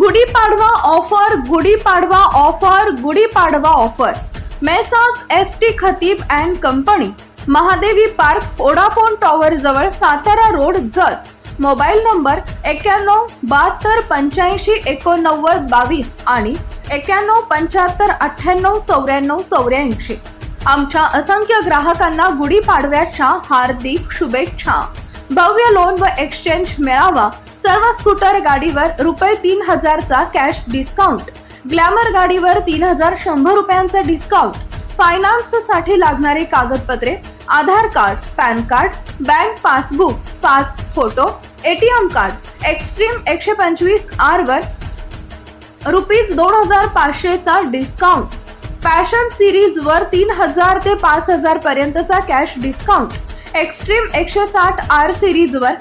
Gudhi Padwa offer Gudhi Padwa offer Gudhi Padwa offer. Messrs S T Khatib and company. Mahadevi park Vodafone tower जवळ Satara road Jat. Mobile number एक्क्याण्णव बहात्तर पंच्याऐंशी एकोणनव्वद बावीस आणि एक्क्याण्णव पंच्याहत्तर अठ्ठ्याण्णव चौऱ्याण्णव चौऱ्याऐंशी. आमच्या असंख्य ग्राहकांना गुढीपाडव्याच्या हार्दिक शुभेच्छा. भव्य लोन व एक्सचेंज मिळावा. सर्व स्कूटर गाडीवर रुपये तीन हजारचा कॅश डिस्काउंट ग्लॅमर गाडीवर तीन हजार शंभर रुपयांचा डिस्काउंट फायनान्ससाठी लागणारी कागदपत्रे Aadhaar card PAN card bank passbook पाच फोटो एटीएम कार्ड एक्स्ट्रीम एकशे पंचवीस आर वर रुपीज दोन हजार पाचशेचा डिस्काउंट फॅशन सिरीज वर तीन हजार ते पाच हजार पर्यंतचा कॅश डिस्काउंट एक्स्ट्रीम एकशे साठ आर सिरीज वर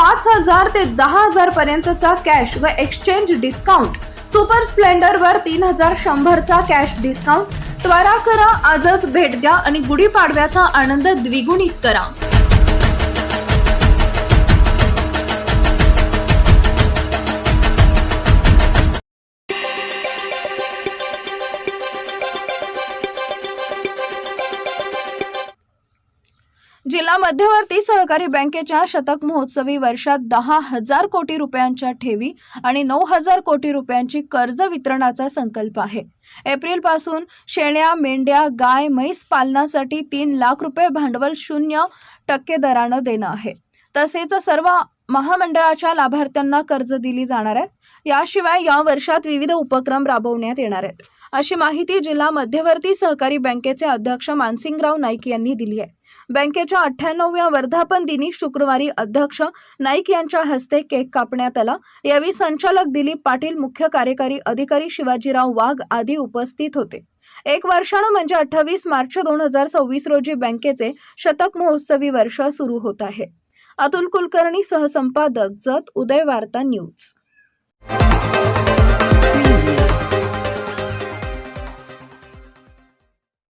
पाच हजार ते दहा हजार पर्यंतचा कॅश व एक्सचेंज डिस्काउंट सुपर स्प्लेंडर वर तीन हजार शंभरचा कॅश डिस्काउंट त्वरा करा आजच भेट द्या आणि गुढीपाडव्याचा आनंद द्विगुणित करा. जिल्हा मध्यवर्ती सहकारी बँकेच्या शतक महोत्सवी वर्षात दहा हजार कोटी रुपयांच्या ठेवी आणि नऊ हजार कोटी रुपयांची कर्ज वितरणाचा संकल्प आहे. एप्रिलपासून मेंढ्या गाय म्हैस पालनासाठी तीन लाख रुपये भांडवल शून्य टक्के दरानं देणं आहे. तसेच सर्व महामंडळाच्या लाभार्थ्यांना कर्ज दिली जाणार आहेत. याशिवाय या वर्षात विविध उपक्रम राबवण्यात येणार आहेत. अशी माहिती जिल्हा मध्यवर्ती सहकारी बँकेचे अध्यक्ष मानसिंगराव नाईक यांनी दिली आहे. बँकेच्या अठ्ठ्याण्णव्या वर्धापन दिनी शुक्रवारी अध्यक्ष नाईक यांच्या हस्ते केक कापण्यात आला. यावेळी संचालक दिलीप पाटील मुख्य कार्यकारी अधिकारी शिवाजीराव वाघ आदी उपस्थित होते. एक वर्षानं म्हणजे अठ्ठावीस मार्च दोन हजार सव्वीस रोजी बँकेचे शतक महोत्सवी वर्ष सुरू होत आहे. अतुल कुलकर्णी सहसंपादक जत उदय वार्ता न्यूज.